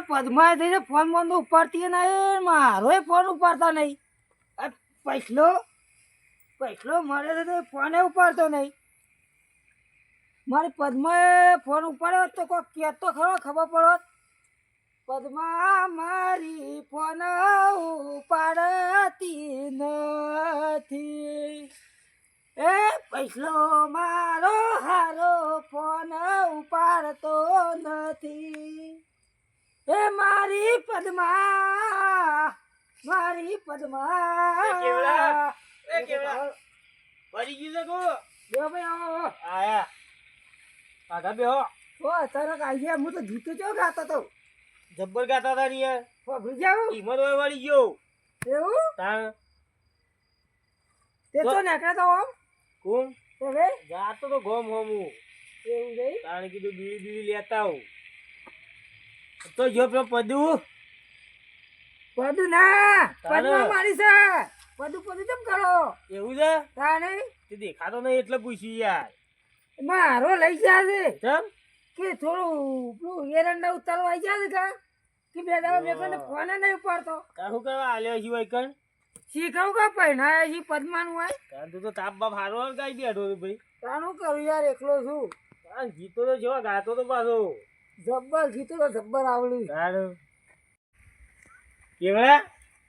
આ પદ્મા ફોન બોન તો ઉપાડતી નહીં મારો ફોન ઉપાડતા નહીં. પૈસલો પૈસલો મળે તો ફોને ઉપાડતો નહીં. મારી પદ્માએ ફોન ઉપાડ્યો તો કોઈ કહેતો ખરો, ખબર પડો? પદ્મા મારી ફોન ઉપાડતી નથી. એ પૈસલો મારો હારો ફોન ઉપાડતો નથી. એ મારી પદ્મા મારી પદ્મા. એ કેવડા, એ કેવડા. પડી ગયું છે કો બે ભાઈ આવો, આયા. આયા બે હો ઓ આઈ ગયા હું તો ગીતો ચો ગાતો તો? જબ્બર ગાતા તા ને યાર ભૂલી જાવ ઈમત હોય વાળી ગયો. એવું? તા તે તો નીકળે તો આમ કોણ? હવે જાતો તો ગોમ હોમું. એવું જઈ તાણે કીધું બીડી બીડી લેતા આવું. તો જો પેલો પદુ. પદુ ના પદુ મારી છે. પદુ પદુ કેમ કરો? એવું છે? તાને તે દેખાતો નહીં એટલે પૂછ્યું યાર. મારો લઈ ગયા છે. કેમ કે થોડું પેલું એરંડા ઉતારવા આવી ગયા છે કા? કે બે દાડા બે કોને ફોન નહીં ઉપાડતો. કાહું કરવા આલ્યો છું ભાઈ કણ શીખવું કા પહેણાય છે પદ્માનું હોય તાણ તું તો તાપ બાપ હારો ગાઈ બેઠો ભાઈ. તાનું કરું યાર એકલો છું. તાણ ગીતો તો જેવા ગાતો તો પાછો. જબ્બર ગીતો તો જબ્બર આવડ્યું સારું. કેવડા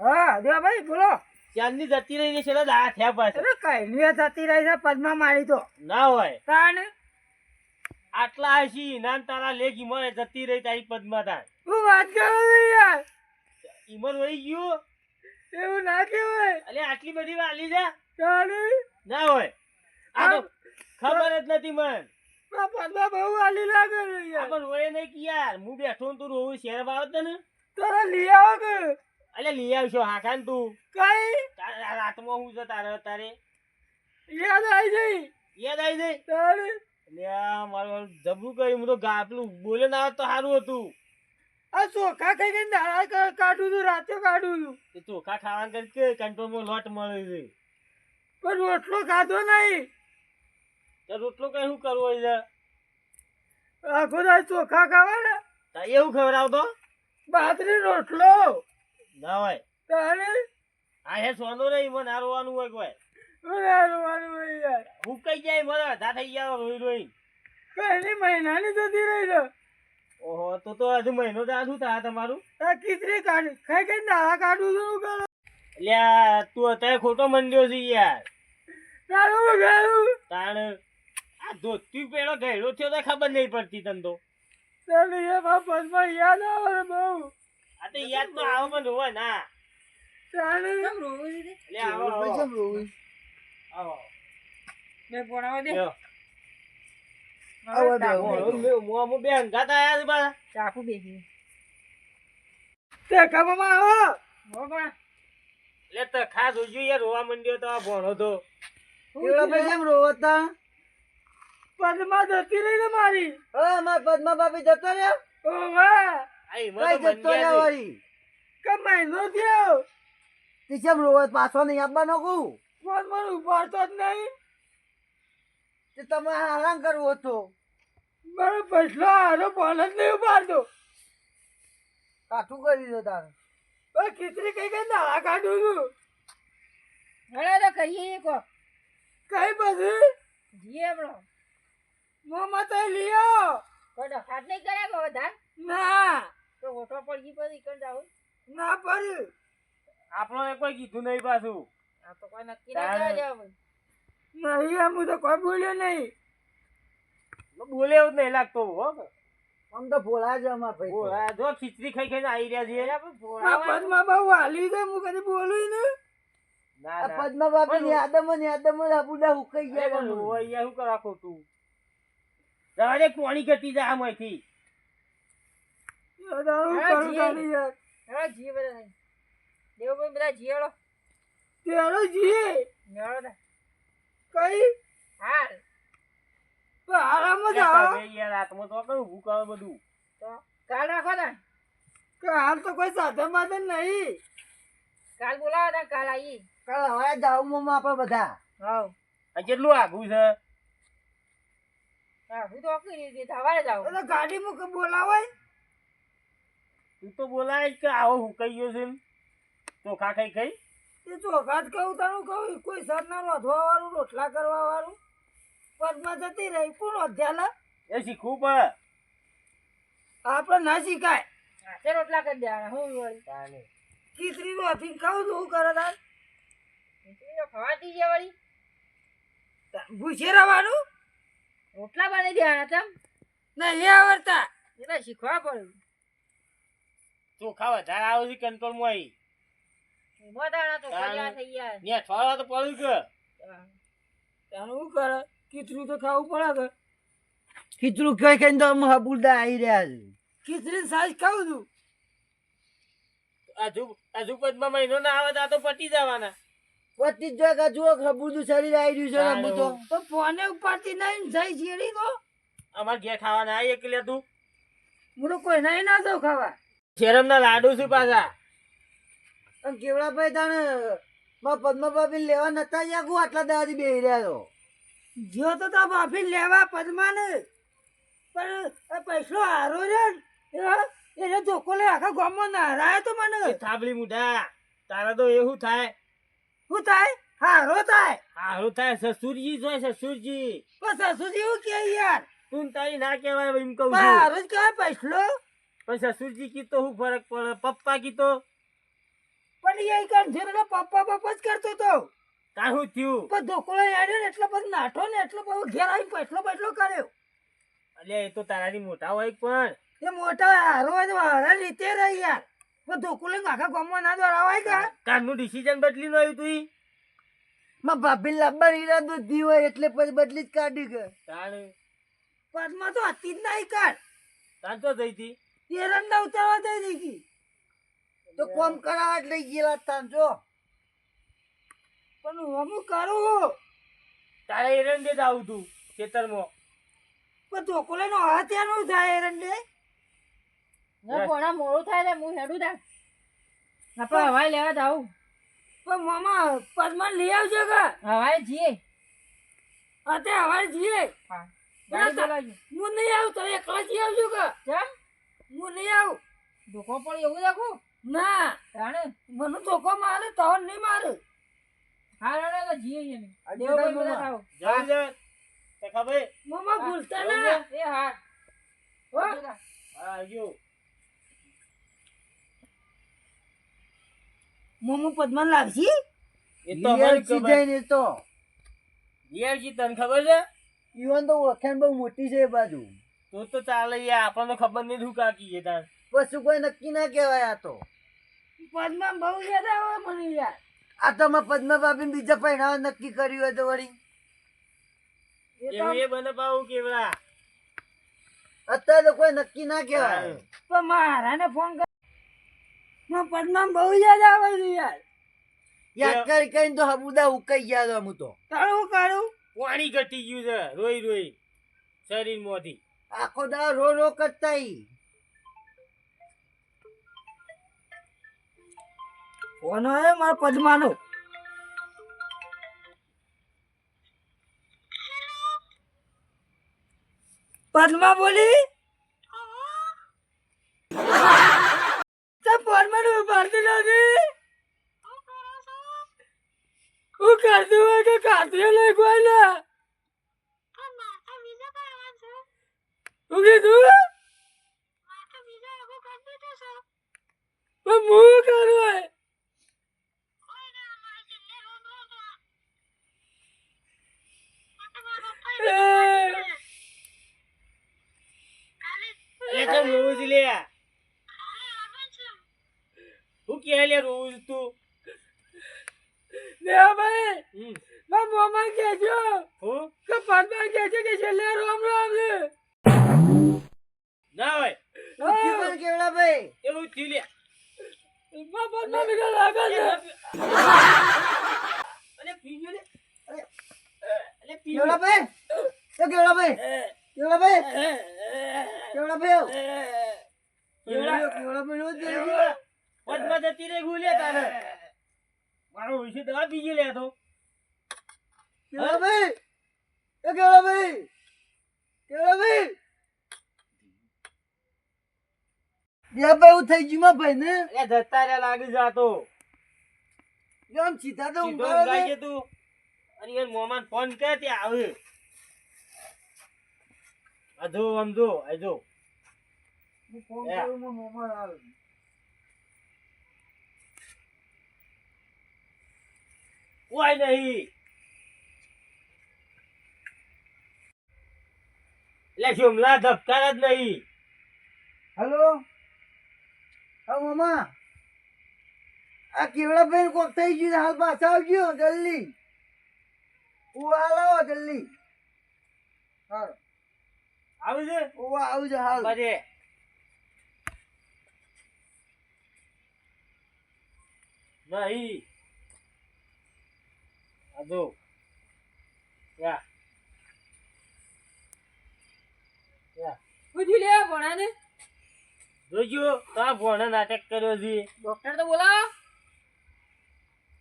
હા દેવા ભાઈ બોલો. ચાંદની જતી રહી છે દા થયા પાસે અરે કઈ નહીં જતી રહી છે પદ્મા મારી તો. ના હોય. તાને આટલા હશી નાન તારા લેખ ઈમર જતી રહી તારી પદમાં તાર હું વાત કરું યાર. ઈમર વહી ગયું? એવું ના કહેવાય. અલે આટલી બધી વાલી છે? તાને ના હોય. આ તો ખબર જ નથી મન. આ પદ્મા બહુ વાલી લાગે છે યાર. પણ રોય નહીં કે યાર હું બેઠો ને તું રોવું શેર બાબત તને? તારા લઈ આવો કે? અલે લઈ આવશો હાકાન તું. કઈ? તારા રાતમાં હું છે તારે તારે યાદ આવી જઈ. યાદ આવી જઈ? તારે? આ મારું જબરું કર્યું હું તો ગા પેલું બોલે ના તો સારું હતું. આ ચોખા ખાઈ ગઈ દાડા કાઢું છું રાતે કાઢું છું. ચોખા ખાવાનું કરી કે કંટ્રોલમાં લોટ મળે છે. પણ રોટલો ખાધો નહીં. રોટલો કઈ શું કરવો છે? આખો દાડો ચોખા ખાવા ને તા એવું ખવડાવતો? બાજરી રોટલો. ના હોય. તારે? આ હે સોનો રે મને આ રોવાનું હોય કોઈ. રોવાનું હોય યાર. હું કઈ જાય મને અધા થઈ ગયા રોઈ રોઈ કઈ મહિનાની જતી રહી છે. ઓહો તો તો હજુ મહિનો તો શું થાય તમારું? આ ખીચડી કાઢી. ખાઈ ખાઈ નાળા કાઢું છું શું કરો લ્યા તું અત્યારે ખોટો મંડ્યો છે યાર. તારું તાણ ધોતી પેલો ગયડો થયો તો ખબર નહીં પડતી તને તો. એ બાપમાં યાદ આવે બહુ. આ તો યાદ તો આવે પણ રોવા ના. તારે એટલે આવો આવો આવો. લ્યો. મોં- મોંમાં બે અંગાત આયા છે પાછા. ચાકુ બેસી તે કમમાં આવો. એટલે તો ખાસ ઉજ્યું યાર રોવા મંડ્યો તો આ ભણો તો. કેમ રોવો તા? પદમાં જતી રહી ને મારી હા, માર પદ્મા ભાભી જતો રહ્યો? ઓ વાહ આ કઈ જતો રહ્યો. વળી? કે મહિનો થયો તી કેમ રોવો? પાછો નહીં આપવાનો કહું? ફોન મને ઉપાડતો જ નહીં તે તમે આરામ કરવો હતો મારો પૈસલો હારો બોલ જ નહીં ઉપાડતો કાઠું કરી દો તારે પણ ખીચડી કઈ કઈ નાળા કાઢું છું ઘણા તો કહીએ કો કઈ પછી બરો મોમાં તો લ્યો. કોઈ ડખાત નહીં કરે કે વધાર ના. તો ઓટો પડી પછી કણ જાવ ના પડી. આપણને કોઈ કીધું નહીં પાછું. આ તો કોઈ નક્કી ના તારે. નહીં એમ હું તો કોઈ બોલ્યો નહીં. બોલે એવું જ નહીં લાગતો હો આમ તો ભોળા છે અમાર ભાઈ તો. જો ખીચડી ખાઈ ખાઈને આવી રહ્યા છે આ પદમાં બહુ હાલી છે હું કદી બોલું ને ના ના. પદ્મા યાદમાં ને યાદમાં હુકાઈ ગયા હોય યાર શું કરા ખોટું જવા પાણી કોણી ઘટી જાય આમાંથી દેવભાઈ બધા જીએડો તેરો જી મેળો કઈ? હાલ. તો આરામ જ આવો યાર હાથમાં તો કરો બધું? તો કાલ રાખો ને. કે હાલ તો કોઈ સાધન માધન નહીં. કાલ બોલાવો ને કાલ આવી કાલ હવે જાવ મમ્મા આપણે બધા. આ કેટલું આઘું છે? હા હું તો સવારે જાવ એટલે ગાડી મૂકે બોલાવાય. તું તો બોલાય કે આવો હું કહી ગયો છે ચોખા ખાઈ ખાઈ. એ ચોખા જ કહું તારું કહું કોઈ સરના રોધવા વાળું રોટલા કરવા વાળું પદમાં જતી રહી કોણ અધ્યાલા? એ શીખવું પડે. આપણે ના શીખાય. હાથે રોટલા કરી દેવાના હું વળી. ખીચડી ખાવું તો શું કરે તાર ખીચડી ખવાતી છે વળી. ભૂસે રોટલા બનાવી દેવાના ના નહીં આવડતા. એટલે શીખવા પડ્યું ચોખા વધારે આવે છે આવી દાણા તો દાણા. થઈ ગયા ને તો પડ્યું કે. તારું શું કરે? ખીચડી તો ખાવું પડે કે. ખીચડું કઈ કઈ તો અમે આવી રહ્યા છે. ખીચડી સાજ ખાવું છું હજુ હજુ પદમાં મહિનો ના આવે તો તો પટી જવાના. પચીસ જગા જો હબુલનું શરીર આવી રહ્યું છે ને હું તો તો ફોને ઉપાડતી નહીં જઈ ચીડી તો અમાર ઘેર ખાવાના આય એકલે તું. હું તો કોઈ નહીં ના દઉં ખાવા. શેરમના લાડુ છે પાછા? કેવડા કેવડાભાઈ તાણે માં પદ્મભાભી લેવા નતા જાગું આટલા દાદી બેહી રહ્યા છો? જો તો તા ભાભી લેવા પદ્માને. પણ પૈસો હારો છે ને, એ- એને ધોકો લે આખા ગામમાં નારાય તો મને. થાબલી મુઢા. તારા તો એવું થાય. શું થાય? હારો થાય. હારું થાય સસુરજી જોય સસુરજી. પણ સસુરજી હું કે યાર? તું તારી ના કહેવાય એમ કહું છું. હારો જ કહેવાય પૈસલો. પણ સસુરજી કીધો હું ફરક પડે. પપ્પા કીધો. પણ એ કામ છે એટલે પપ્પા પપ્પા જ કરતો તો. તાર હું થયું. પણ ધોકળો આવ્યો ને એટલો પછી નાઠો ને એટલો પછી ઘેર આવીને પૈસલો પૈસલો કર્યો. અલ્યા એ તો તારાથી મોટા હોય પણ. એ મોટા હારો હોય તો હારા રીતે રહી યાર. પણ ધોકો લઈને આખા ગામમાં ના દોડાવાય કે? કારનું ડિસિઝન બદલી નો આવ્યું તું માં ભાભી લાંબા ઈરાદો દી હોય એટલે પછી બદલી જ કાઢી કે. તાણ. પદમાં તો હતી જ નહીં કાઢ તાણ તો જઈ હતી. એરંડા ઉતારવા દઈ દીધી તો કોમ કરાવટ લઈ ગયેલા તાન જો. પણ હું કરું તારે એરંડે જ આવું તું ખેતરમાં. પણ ધોકો લઈને હાથ એનું થાય એરંડે. ને કોણા મોડું થાય ને હું હેડું થાય આપણે હવાઈ લેવા જાઉં. પણ મામા પદમાં લઈ આવજો કે. હવાઈ જઈએ. અતે હવાઈ જઈએ. હા. હું નહીં આવું તમે એકલા જઈ આવજો કે. કેમ હું નહીં આવું. ધોકો પડે એવું રાખું? ના. તાણે મને ધોકો મારે તો નહીં મારે. હા રડો તો જઈએ તો બધા મામા. તો ભૂલતા ના. એ હા. હો? હા આવજો. મોમો પદ્મન લાગશી? એ તો અમારી ખબર. ને તો. યારજી તને ખબર છે? ઈવન તો વખાણ બહુ મોટી છે એ બાજુ. તો તો ચાલે યાર આપણને ખબર નહીં શું કાકી છે તાર. પછી કોઈ નક્કી ના કહેવાય આ તો. પદમાં બહુ યાદ આવે મને યાર. આ તો માં બાપી બીજા પહેરાવા નક્કી કર્યું હોય તો વળી. એ તો એવું એ બને પાવું કેવડા અત્યારે કોઈ નક્કી ના કહેવાય. મારા ને ફોન પદમાં બહુ યાદ આવે છે યાર. યાદ કરી કરીને તો હબુદા ઉકાઈ ગયા હું તો. તારું કરું? પાણી ઘટી ગયું છે રોઈ રોઈ. શરીરમાંથી આખો દાડો રો રો કરતા. ફોન આવે મારા પદમાનો. પદ્મા બોલી? તો ફોનમાં ઉભારતી નથી. હું કરતું હોય કે કાતરી લઈ કોઈ ના. હું કીધું? પણ હું કરું એ તો મોજ લે હું કે લે રોજ તું? દેવાભાઈ હમ. મારા મોમાં કહેજો હું? કે પદ્મા કહે છે કે છેલ્લે રોમ રોમ છે? ના હોય. પૂછ્યું પણ કેવડાભાઈ એવું થયું લે. મારા પદ્મા બીજા લાગે છે. અરે પીજો લે. અરે. અરે પીજો. કેવડાભાઈ એ કેવડાભાઈ કેવડાભાઈ કેવડાભાઈ કેવડા- કેવડાભાઈ રોજ જઈ ગયો. પદમાં જતી રહી ગુલે તારે. મારો વિશે દવા બીજી લે તો. કેવડાભાઈ એ કેવડાભાઈ કેવડાભાઈ દેવાભાઈ એવું થઈ ગયું માં ભાઈ ને એ જતા રહ્યા લાગી જાતો. આમ સીધા તો ઊંઘાઈ. ગયો તું. અને યાર મોમાન ફોન કરે ત્યાં આવે. આ આમ જો આ હું ફોન કરું, મારા આવે. કોઈ નહીં એટલે શિમલા ધબકાર જ નહીં. હલો? હા મામા. આ કેવડાભાઈ કોક થઈ ગયું હાલ પાછા આવજો જલ્દી. ઉવા હાલ આવો જલ્દી. હાલ. આવે છે? ઉવા આવું છે હાલ. બધે નહીં. આ Ya. Ya. યા પૂછી લે ભણાને. જોજો તા ફોને નાટક કર્યો છે. ડોક્ટર તો બોલાવો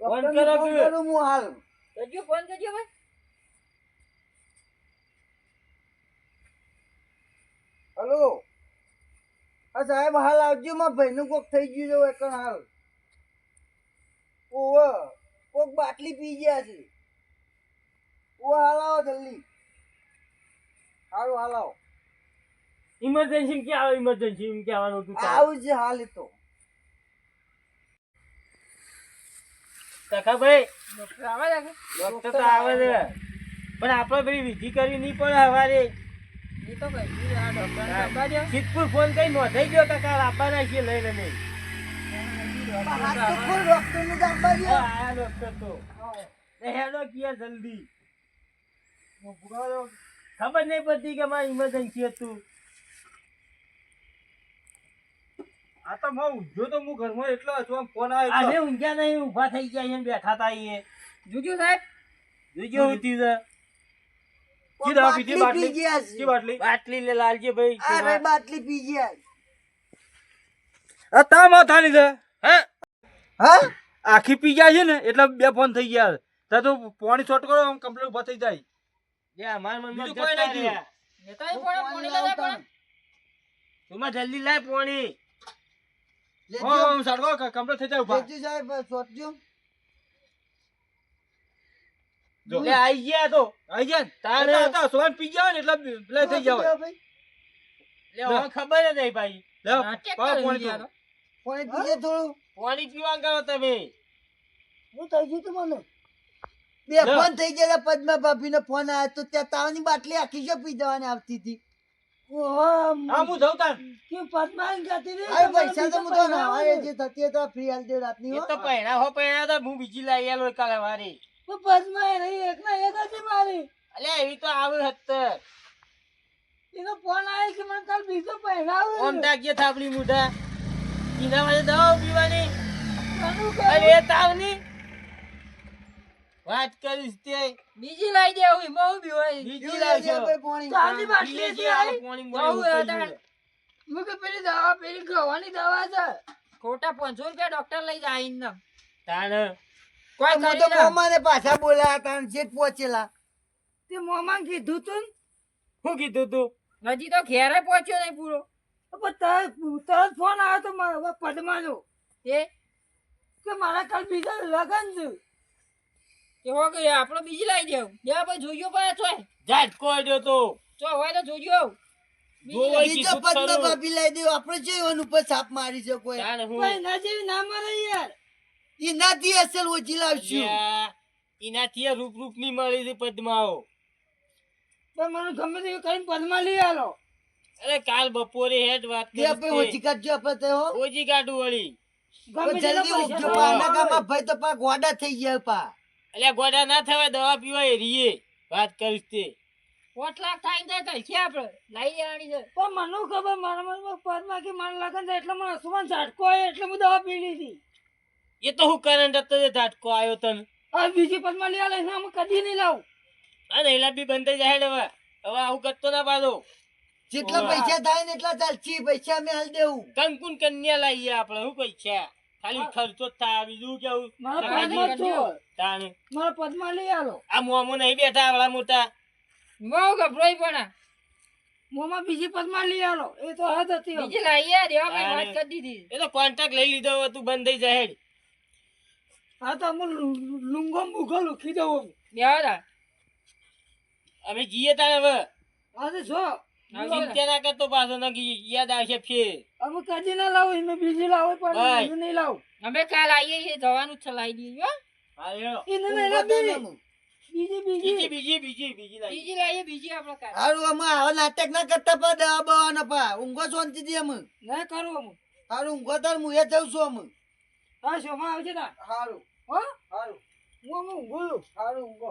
ફોન કરો હું હાલ. કરજો ફોન કરજો ભાઈ હલો. આ સાહેબ હાલ આવજો માં ભાઈનું કોક થઈ ગયું છે એકણ હાલ ઓવે કોક બાટલી પી ગયા છે. ઓ હાલ આવો જલ્દી. હાલો હાલ આવો ઇમરજન્સી ક્યાં આવે? ઇમરજન્સી એમ કહેવાનું હતું? આવું છે હાલ તો. કાકા ભાઈ ડોક્ટર આવે છે? ડોક્ટર તો આવે છે. પણ આપણે ભાઈ વિધિ કરવી નહીં પડે હવારે. એ તો કઈ આ ડોક્ટર સિદ્ધપુર ફોન કઈ નોંધાઈ ગયો કાકા આપવાના છીએ લઈને નહીં. જલ્દી ખબર નહીં પડતી કે મારી ઇમરજન્સી હતું આ તો હું ઊંઘ્યો તો હું ઘરમાં એટલો હતો આમ ફોન આવ્યો આજે ઊંઘ્યા નહીં ઊભા થઈ ગયા અહીંયા બેઠા હતા અહીંયા. જોજો સાહેબ? જોજો હું થયું છે. કોક કીધા બાટલી બીજી બાટલી? બાટલી? બાટલી? લે લાલજી ભાઈ અરે બાટલી પી ગયા આ તા માથાની છે. હે? હા? આખી પી જાય છે ને એટલે બે ફોન થઈ ગયા તા તો પાણી શોર્ટ કરો આમ કમ્પ્લીટ ઊભા થઈ જાય. જે અમારા મનમાં કોઈ નહીં રહ્યા. લેતા આવો પોણી લાવ પણ. તુમા જલ્દી લાય પોણી. લેજો આમ સાડકો કમ્પ્લીટ થઈ જાય ઊભા. લેજો સાહેબ સોચજો જો. લે આઈ ગયા તો. આઈ ગયા? તારે- હતા, સોન પી ગયા ને એટલે પ્લે થઈ જાવ ભાઈ. લે હવે ખબર જ નહીં ભાઈ. લે પાણી તો. પાણી પીજે થોડું. પાણી પીવા ગયો તમે. હું થઈ ગયું તું મને? બે ફોન થઈ ગયા પદ્મા ભાભી નો ફોન આવ્યો તો ત્યાં તાવની બાટલી આખી છે પી જવાની આવતી હતી. હા હું જાઉં તાન અરે પૈસા તો હું તો નવાય જે થતી હતી ફ્રી હાલ દે રાતની એ હો. તો પહેરા હો પહેરા તો હું બીજી લાવી આલો કાલે વારી. અલ્યા એવી તો આવે હત્તર ઓમ તાકીએ થાપડી મુઢા. એના માટે દવા પીવાની? અરે એ તાવની વાત કરીશ તે. બીજી લાવી દે હું બહુ બી હોય. બીજી પીવું દે પાણી. તાવની બાટલી છે. પાણી બહુ હતા. ઉકળી દવા પેલી ગવાની દવા છે. ખોટા પાંચસો રૂપિયા ડોક્ટર લઈ જાય ઇન. તાણ. કોઈ હું તો મોમાને પાછા બોલાયા તા જેટ પહોંચેલા. તે મોમાં કીધું તું શું કીધું તું? હજી તો ઘેરે પહોંચ્યો નહીં પૂરો. ને તરત ફોન આવ્યો તો મારા પદ્માનો. એ? કે મારા કાલ બીજા લગન છે. કેવો કે આપણે બીજી લાવી દેવું જા ભાઈ જોજો પાછો કોઈ આડ્યો તો? ચો હોય તો જોઈયો લાવી. બીજો પદ્મા. ભાભી લઈ દેવું આપણે જે એનું ઉપર સાપ મારી છે કોઈ. ના જેવી ના મરે યાર. એનાથી અસલ ઓછી લાવશું. એનાથી આ રૂપ રૂપની મળી છે પદ્માઓ. તો મને ગમે તે કરીને પદ્મા લઈ આલો. અરે કાલ બપોરે હેડ વાત કરી આપણે ઓછી કાઢજો આપણે તો હો. ઓજી કાઢું વળી. જલ્દી ઉઠજો પા. આવે. ભાઈ તો પા ગોડા થઈ ગયા પા. એટલે ગોડા ના થવાય દવા પીવાય રીએ. વાત કરીશ તે. લાખ થાય તો તો છે આપણે. લાવી આણી છે. પણ મને ખબર મારા મનમાં પદ્મા કે મારા લગન થાય એટલે મને સુવાન ઝાટકો આવ્યો એટલે હું દવા પી લીધી. એ તો હું કરંટ હતો ઝાટકો આવ્યો તન. આ બીજી પદ્મા લઈ આલે એના હું કદી નહીં લાવું. અને એલા બી બંધ થઈ જાય હવે. હવે આવું કરતો ના પાડો. જેટલા પૈસા થાય ને એટલા ચાલશે પૈસા અમે હાલ દેવું. કંકુન કન્યા લાવીએ આપણે શું પૈસા? ખાલી ખર્ચો જ થાય બીજું કેવું? મારા પદમાં છો? તાણ મારા પદ્મા લઈ આલો આ મોમો નહીં બેઠા આવડા મોટા. બહુ ગભરાઈ પણ મોમાં બીજી પદમાં લઈ આલો એ તો હદ હતી. બીજી લાવીએ દેવા તારે. વાત કરી દીધી. એ તો કોન્ટ્રાક્ટ લઈ લીધો તું બંધ થઈ જાય હા તો અમે લુંગો મૂકો લુખી દઉં. બેહો અમે જઈએ તારે હવે. આજે જો. ચિંતા ના કરતો પાછો ના યાદ આવશે ફેર. અમે કદી ના લાવું એમને બીજી લાવો પણ. બીજું નહીં લાવું. અમે કાલ આવીએ છીએ જવાનું જ છે લાવી દઈએ હા. એને બીજી બીજી. બીજી બીજી બીજી બીજી લાવી. બીજી લાવીએ બીજી આપણે કાલ. હારું અમે આવા નાટક ના કરતા પા દવા બવાના પા. ઊંઘો શાંતિથી અમે નહીં કરું અમે. હારું ઊંઘો તાર હું એ જઉં છું અમે હા શોમાં આવજે તા હારું. હો? હારું. હું અમે ઊંઘું હારું ઊંઘો.